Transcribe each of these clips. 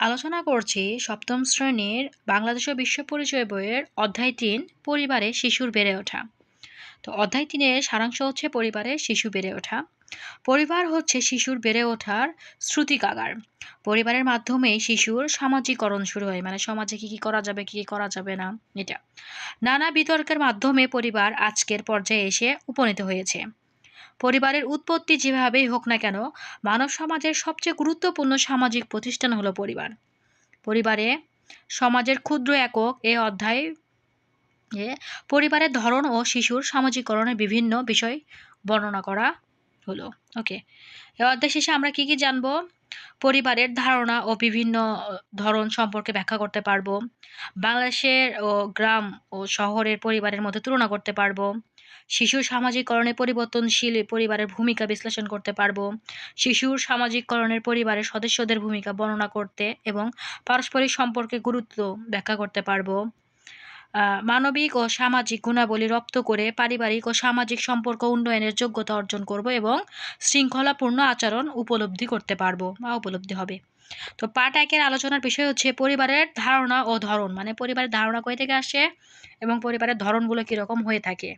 আলোচনা করছি সপ্তম শ্রেণির বাংলাদেশ বিশ্ব পরিচয় বইয়ের অধ্যায় তিন, পরিবারে শিশুর বেড়ে ওঠা। তো অধ্যায় তিনের সারাংশ হচ্ছে পরিবারে শিশু বেড়ে ওঠা। পরিবার হচ্ছে শিশুর বেড়ে ওঠার শ্রুতিকাগার পরিবারের মাধ্যমেই শিশুর সামাজিকরণ শুরু হয় মানে সমাজে কী কী করা যাবে, কী কী করা যাবে না, এটা। নানা বিতর্কের মাধ্যমে পরিবার আজকের পর্যায়ে এসে উপনীত হয়েছে। পরিবারের উৎপত্তি যেভাবেই হোক না কেন, মানব সমাজের সবচেয়ে গুরুত্বপূর্ণ সামাজিক প্রতিষ্ঠান হলো পরিবার। পরিবারে সমাজের ক্ষুদ্র একক এ অধ্যায় পরিবারের ধরন ও শিশুর সামাজিকরণের বিভিন্ন বিষয় বর্ণনা করা হলো। ওকে, এ অধ্যায় শেষে আমরা কি কি জানব? পরিবারের ধারণা ও বিভিন্ন ধরন সম্পর্কে ব্যাখ্যা করতে পারব। বাংলাদেশের ও গ্রাম ও শহরের পরিবারের মধ্যে তুলনা করতে পারব। শিশুর সামাজিকরণে পরিবর্তনশীল পরিবারের ভূমিকা বিশ্লেষণ করতে পারব। শিশুর সামাজিককরণের পরিবারের সদস্যদের ভূমিকা বর্ণনা করতে এবং পারস্পরিক সম্পর্কে গুরুত্ব ব্যাখ্যা করতে পারব। মানবিক ও সামাজিক গুণাবলী রপ্ত করে পারিবারিক ও সামাজিক সম্পর্ক উন্নয়নের যোগ্যতা অর্জন করব এবং শৃঙ্খলাপূর্ণ আচরণ উপলব্ধি করতে পারব বা উপলব্ধি হবে। তো পার্ট একের আলোচনার বিষয় হচ্ছে পরিবারের ধারণা ও ধরন মানে পরিবারের ধারণা কই থেকে আসে এবং পরিবারের ধরনগুলো কীরকম হয়ে থাকে।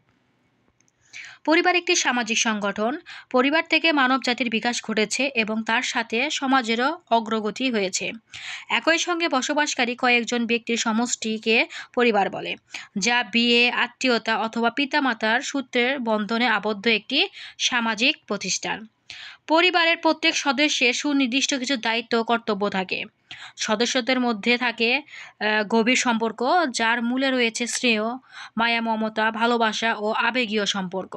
পরিবার একটি সামাজিক সংগঠন। পরিবার থেকে মানব জাতির বিকাশ ঘটেছে এবং তার সাথে সমাজেরও অগ্রগতি হয়েছে। একই সঙ্গে বসবাসকারী কয়েকজন ব্যক্তির সমষ্টিকে পরিবার বলে, যা বিয়ে, আত্মীয়তা অথবা পিতামাতার সূত্রের বন্ধনে আবদ্ধ একটি সামাজিক প্রতিষ্ঠান। পরিবারের প্রত্যেক সদস্যের সুনির্দিষ্ট কিছু দায়িত্ব, কর্তব্য থাকে। সদস্যদের মধ্যে থাকে গভীর সম্পর্ক, যার মূলে রয়েছে স্নেহ, মায়া, মমতা, ভালোবাসা ও আবেগীয় সম্পর্ক।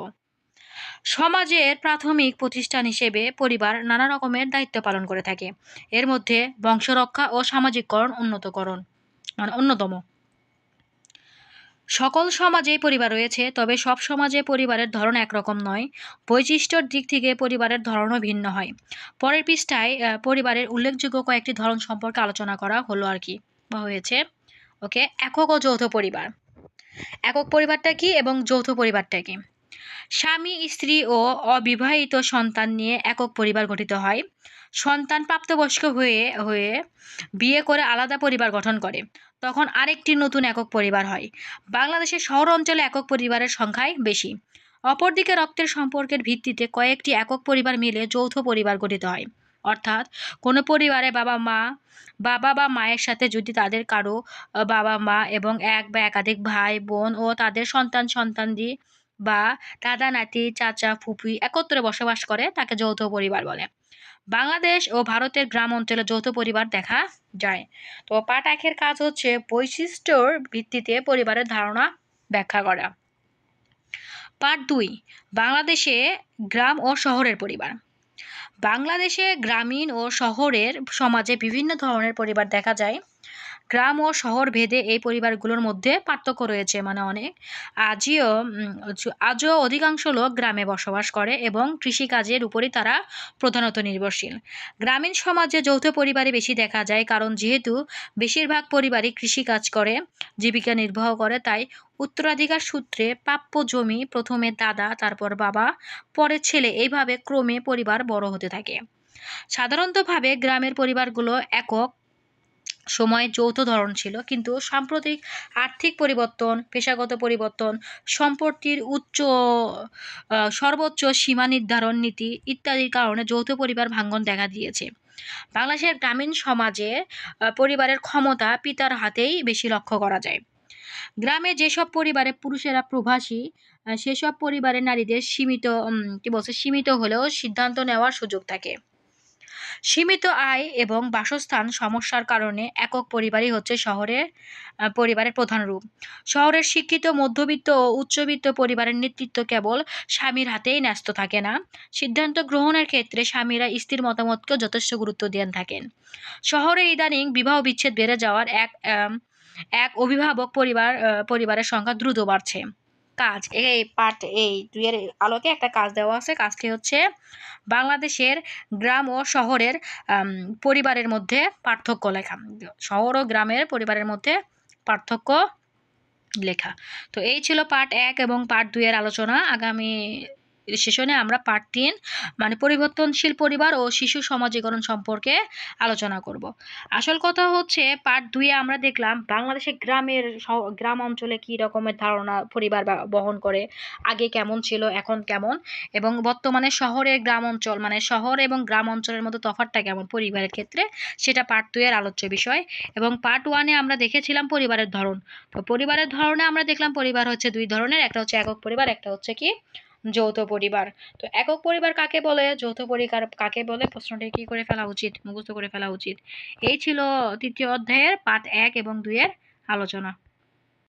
সমাজের প্রাথমিক প্রতিষ্ঠান হিসেবে পরিবার নানা রকমের দায়িত্ব পালন করে থাকে। এর মধ্যে বংশরক্ষা ও সামাজিককরণ উন্নতকরণ মানে অন্যতম। সকল সমাজেই পরিবার রয়েছে, তবে সব সমাজে পরিবারের ধরন একরকম নয়। বৈশিষ্ট্যর দিক থেকে পরিবারের ধরনও ভিন্ন হয়। পরের পৃষ্ঠায় পরিবারের উল্লেখযোগ্য কয়েকটি ধরন সম্পর্কে আলোচনা করা হলো আর কি, বা হয়েছে। ওকে, একক ও যৌথ পরিবার। একক পরিবারটা কি এবং যৌথ পরিবারটা কি? স্বামী, স্ত্রী ও অবিবাহিত সন্তান নিয়ে একক পরিবার গঠিত হয়। সন্তান প্রাপ্তবয়স্ক হয়ে হয়ে বিয়ে করে আলাদা পরিবার গঠন করে। তখন আরেকটি নতুন একক পরিবার হয়। বাংলাদেশের শহর অঞ্চলে একক পরিবারের সংখ্যাই বেশি। অপরদিকে রক্তের সম্পর্কের ভিত্তিতে কয়েকটি একক পরিবার মিলে যৌথ পরিবার গঠিত হয়। অর্থাৎ কোনো পরিবারে বাবা মা, বাবা বা মায়ের সাথে যদি তাদের কারও, বাবা মা এবং এক বা একাধিক ভাই, বোন ও তাদের সন্তান সন্তান সন্তানদি বা দাদা, নাতি, চাচা ফুপি একত্রে বসবাস করে, তাকে যৌথ পরিবার বলে। বাংলাদেশ ও ভারতের গ্রাম অঞ্চলে যৌথ পরিবার দেখা যায়। তো একের কাজ হচ্ছে বৈশিষ্ট্যর ভিত্তিতে পরিবারের ধারণা ব্যাখ্যা করা। পাঠ দুই, বাংলাদেশে গ্রাম ও শহরের পরিবার। বাংলাদেশে গ্রামীণ ও শহরের সমাজে বিভিন্ন ধরনের পরিবার দেখা যায়। গ্রাম ও শহর ভেদে এই পরিবারগুলোর মধ্যে পার্থক্য রয়েছে মানে অনেক। আজও আজও অধিকাংশ লোক গ্রামে বসবাস করে এবং কৃষিকাজের উপরই তারা প্রধানত নির্ভরশীল। গ্রামীণ সমাজে যৌথ পরিবারে বেশি দেখা যায় কারণ যেহেতু বেশিরভাগ পরিবারই কৃষিকাজ করে, জীবিকা নির্বাহ করে, তাই উত্তরাধিকার সূত্রে প্রাপ্য জমি প্রথমে দাদা, তারপর বাবা পরে ছেলে এইভাবে ক্রমে পরিবার বড় হতে থাকে। সাধারণতভাবে গ্রামের পরিবারগুলো একক সময়ে যৌথ ধরন ছিল, কিন্তু সাম্প্রতিক আর্থিক পরিবর্তন, পেশাগত পরিবর্তন, সম্পত্তির উচ্চ সর্বোচ্চ সীমা নির্ধারণ নীতি ইত্যাদির কারণে যৌথ পরিবার ভাঙ্গন দেখা দিয়েছে। বাংলাদেশের গ্রামীণ সমাজে পরিবারের ক্ষমতা পিতার হাতেই বেশি লক্ষ্য করা যায়। গ্রামে যেসব পরিবারে পুরুষেরা প্রবাসী সেসব পরিবারে নারীদের সীমিত কি বলছে, সীমিত হলেও সিদ্ধান্ত নেওয়ার সুযোগ থাকে। সীমিত আয় এবং বাসস্থান সমস্যার কারণে একক পরিবারই হচ্ছে শহরের পরিবারের প্রধান রূপ। শহরের শিক্ষিত, মধ্যবিত্ত ও উচ্চবিত্ত পরিবারের নেতৃত্ব কেবল স্বামীর হাতেই ন্যস্ত থাকে না। সিদ্ধান্ত গ্রহণের ক্ষেত্রে স্বামীরা স্ত্রীর মতামতকেও যথেষ্ট গুরুত্ব দিয়ে থাকেন। শহরে ইদানিং বিবাহ বিচ্ছেদ বেড়ে যাওয়ার এক এক অভিভাবক পরিবার পরিবারের সংখ্যা দ্রুত বাড়ছে। কাজ। এই পার্ট এই দুইয়ের আলোকে একটা কাজ দেওয়া আছে। কাজটি হচ্ছে বাংলাদেশের গ্রাম ও শহরের পরিবারের মধ্যে পার্থক্য লেখা। শহর ও গ্রামের পরিবারের মধ্যে পার্থক্য লেখা। তো এই ছিল পার্ট এক এবং পার্ট দুইয়ের আলোচনা। আগামী সেশনে আমরা পার্ট তিন মানে পরিবর্তনশীল পরিবার ও শিশু সমাজীকরণ সম্পর্কে আলোচনা করব। আসল কথা হচ্ছে পার্ট দুইয়ে আমরা দেখলাম বাংলাদেশে গ্রামের গ্রাম অঞ্চলে কী রকমের ধারণা পরিবার বহন করে, আগে কেমন ছিল, এখন কেমন, এবং বর্তমানে শহরের গ্রাম অঞ্চল মানে শহর এবং গ্রাম অঞ্চলের মধ্যে তফাৎটা কেমন পরিবারের ক্ষেত্রে, সেটা পার্ট এর আলোচ্য বিষয়। এবং পার্ট ওয়ানে আমরা দেখেছিলাম পরিবারের ধরন। তো পরিবারের ধরনে আমরা দেখলাম পরিবার হচ্ছে দুই ধরনের, একটা হচ্ছে একক পরিবার, একটা হচ্ছে কি যৌথ পরিবার। তো একক পরিবার কাকে বলে? যৌথ পরিবার কাকে বলে? প্রশ্নটি কি করে ফেলা উচিত? মুখস্থ করে ফেলা উচিত। এই ছিল তৃতীয় অধ্যায়ের পাঠ এক এবং দুইয়ের আলোচনা।